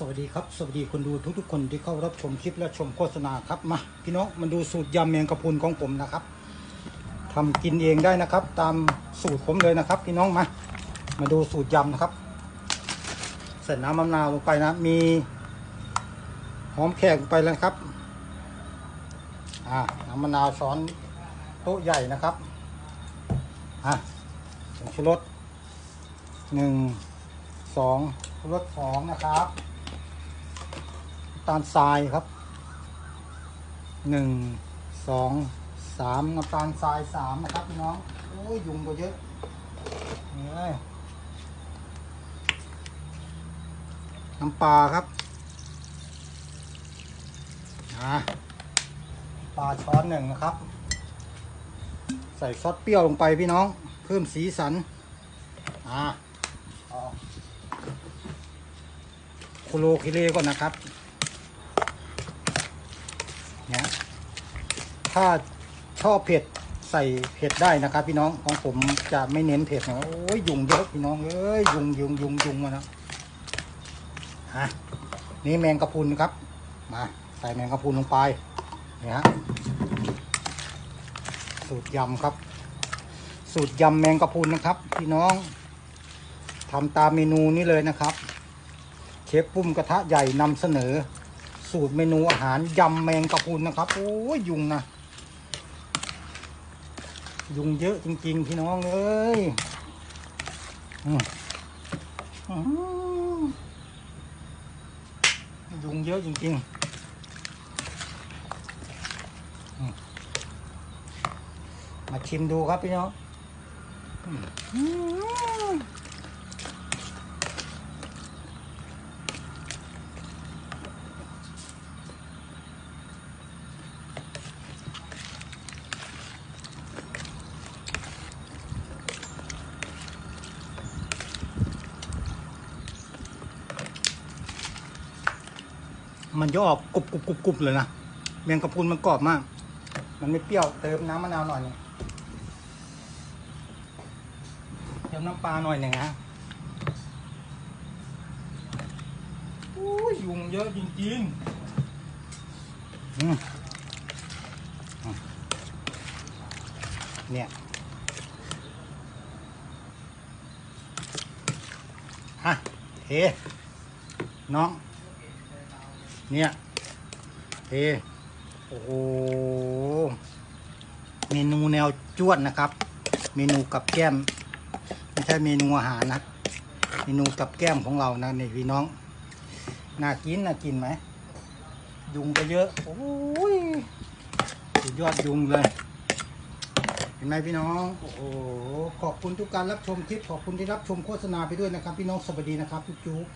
สวัสดีครับ สวัสดีคนดูทุกๆ คนที่เข้ารับชมคลิปและชมโฆษณาครับมาพี่น้องมาดูสูตรยำแมงกะพรุนของผมนะครับทำกินเองได้นะครับ ตามสูตรผมเลยนะครับ พี่น้องมา มาดูสูตรยำนะครับใส่น้ำมะนาวลงไปนะ มีหอมแขกลงไปแล้วครับอ่าน้ำมะนาวช้อนโต๊ะใหญ่นะครับอะผงชูรสหนึ่งสองชูรสสองนะครับำตาลทรายครับหนึ่งสองสามน้ำตาลทรายสามนะครับพี่น้องโอ้ยยุงก็เยอะนี่เลยน้ำปลาครับปลาช้อนหนึ่งนะครับ ใส่ซอสเปรี้ยวลงไปพี่น้อง เพิ่มสีสันอ่าโคโลคิเลก่อนนะครับ นี่ยถ้าชอบเผ็ดใส่เผ็ดได้นะครับ พี่น้องของผมจะไม่เน้นเผ็ดนะโอ้ยยุงเยอะพี่น้องเอ้ยยุงยุงยุงยุงมาแล้วฮะนี่แมงกะพรุนครับ มาใส่แมงกะพรุนลงไปนี่ฮะสูตรยำครับ สูตรยำแมงกะพรุนนะครับ พี่น้องทำตามเมนูนี้เลยนะครับ เชฟปุ้มกระทะใหญ่นำเสนอ สูตรเมนูอาหารยำแมงกะพรุนนะครับโอ้ยยุงนะยุงเยอะจริง ๆ พี่น้องเอ้ยยุงเยอะจริง ๆมมาชิมดูครับพี่น้อง มันจะออกกรุบกรุบกรุบกรุบเลยนะแมงกระพุนมันกรอบมาก มันไม่เปรี้ยวเติมน้ำมะนาวหน่อยนึงเติมน้ำปลาหน่อยหนึ่งนะโอ้ยุงเยอะจริงๆเนี่ยฮะเทน้อง เนี่ยเทโอ้โหเมนูแนวจวดนะครับ เมนูกับแก้ม ไม่ใช่เมนูอาหารนะ เมนูกับแก้มของเรานะนี่พี่น้อง น่ากินน่ากินไหม ยุงก็เยอะ โอ้ยสุดยอดยุงเลย เห็นไหมพี่น้อง โอ้โห ขอบคุณทุกการรับชมคลิป ขอบคุณที่รับชมโฆษณาไปด้วยนะครับ พี่น้อง สวัสดีนะครับจุ๊บ